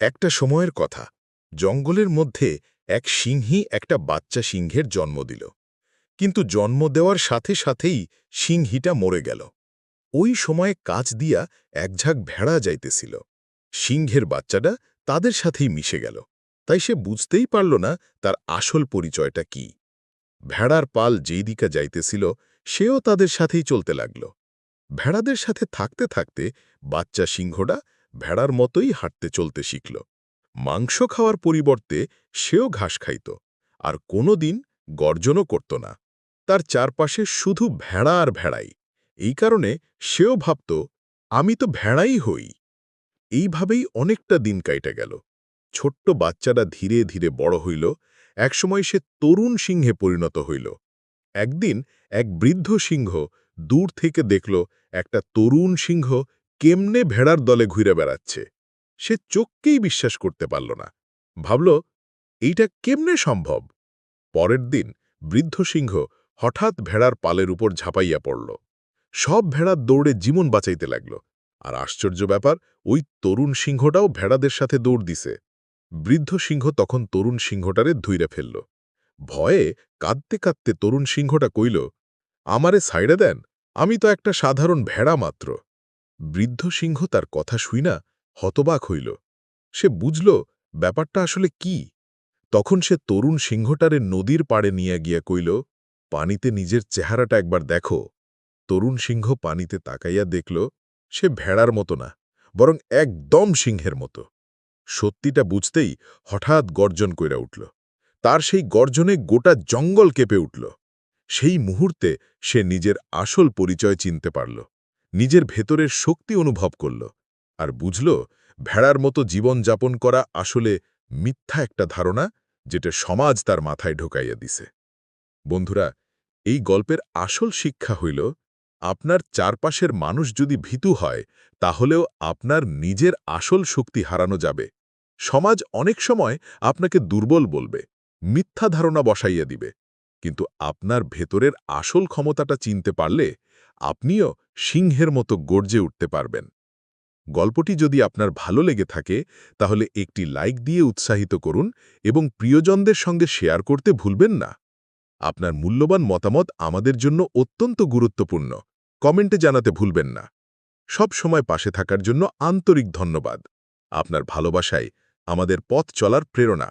একটা সময়ের কথা। জঙ্গলের মধ্যে এক সিংহী একটা বাচ্চা সিংহের জন্ম দিল। কিন্তু জন্ম দেওয়ার সাথে সাথেই সিংহীটা মরে গেল। ওই সময়ে কাজ দিয়া একঝাঁক ভেড়া যাইতেছিল। সিংহের বাচ্চাটা তাদের সাথেই মিশে গেল। তাই সে বুঝতেই পারল না তার আসল পরিচয়টা কি। ভেড়ার পাল যেই দিকে যাইতেছিল, সেও তাদের সাথেই চলতে লাগল। ভেড়াদের সাথে থাকতে থাকতে বাচ্চা সিংহটা ভেড়ার মতোই হাঁটতে চলতে শিখল। মাংস খাওয়ার পরিবর্তে সেও ঘাস খাইত, আর কোনো দিন গর্জনও করত না। তার চারপাশে শুধু ভেড়া আর ভেড়াই। এই কারণে সেও ভাবত, আমি তো ভেড়াই হই। এইভাবেই অনেকটা দিন কাইটে গেল। ছোট্ট বাচ্চাটা ধীরে ধীরে বড় হইল, একসময় সে তরুণ সিংহে পরিণত হইল। একদিন এক বৃদ্ধ সিংহ দূর থেকে দেখল, একটা তরুণ সিংহ কেমনে ভেড়ার দলে ঘুরে বেড়াচ্ছে? সে চোখকেই বিশ্বাস করতে পারল না। ভাবল, এইটা কেমনে সম্ভব? পরের দিন বৃদ্ধ সিংহ হঠাৎ ভেড়ার পালের উপর ঝাঁপাইয়া পড়ল। সব ভেড়ার দৌড়ে জীবন বাঁচাইতে লাগল। আর আশ্চর্য ব্যাপার, ওই তরুণ সিংহটাও ভেড়াদের সাথে দৌড় দিছে। বৃদ্ধ সিংহ তখন তরুণ সিংহটারে ধুইরে ফেলল। ভয়ে কাঁদতে কাঁদতে তরুণ সিংহটা কইল, আমারে সাইডে দেন? আমি তো একটা সাধারণ ভেড়া মাত্র। বৃদ্ধ সিংহ তার কথা শুই না হতবাক হইল। সে বুঝল ব্যাপারটা আসলে কি। তখন সে তরুণ সিংহটারে নদীর পাড়ে নিয়ে গিয়া কইল, পানিতে নিজের চেহারাটা একবার দেখো। তরুণ সিংহ পানিতে তাকাইয়া দেখল, সে ভেড়ার মতো না, বরং একদম সিংহের মতো। সত্যিটা বুঝতেই হঠাৎ গর্জন কইরা উঠল। তার সেই গর্জনে গোটা জঙ্গল কেঁপে উঠল। সেই মুহূর্তে সে নিজের আসল পরিচয় চিনতে পারল। নিজের ভেতরের শক্তি অনুভব করল আর বুঝল ভেড়ার মতো জীবন যাপন করা আসলে মিথ্যা একটা ধারণা যেটা সমাজ তার মাথায় ঢোকাইয়া দিছে। বন্ধুরা, এই গল্পের আসল শিক্ষা হইল, আপনার চারপাশের মানুষ যদি ভীতু হয়, তাহলেও আপনার নিজের আসল শক্তি হারানো যাবে। সমাজ অনেক সময় আপনাকে দুর্বল বলবে, মিথ্যা ধারণা বসাইয়া দিবে, কিন্তু আপনার ভেতরের আসল ক্ষমতাটা চিনতে পারলে আপনিও সিংহের মতো গর্জে উঠতে পারবেন। গল্পটি যদি আপনার ভালো লেগে থাকে, তাহলে একটি লাইক দিয়ে উৎসাহিত করুন এবং প্রিয়জনদের সঙ্গে শেয়ার করতে ভুলবেন না। আপনার মূল্যবান মতামত আমাদের জন্য অত্যন্ত গুরুত্বপূর্ণ। কমেন্টে জানাতে ভুলবেন না। সব সময় পাশে থাকার জন্য আন্তরিক ধন্যবাদ। আপনার ভালোবাসায় আমাদের পথ চলার প্রেরণা।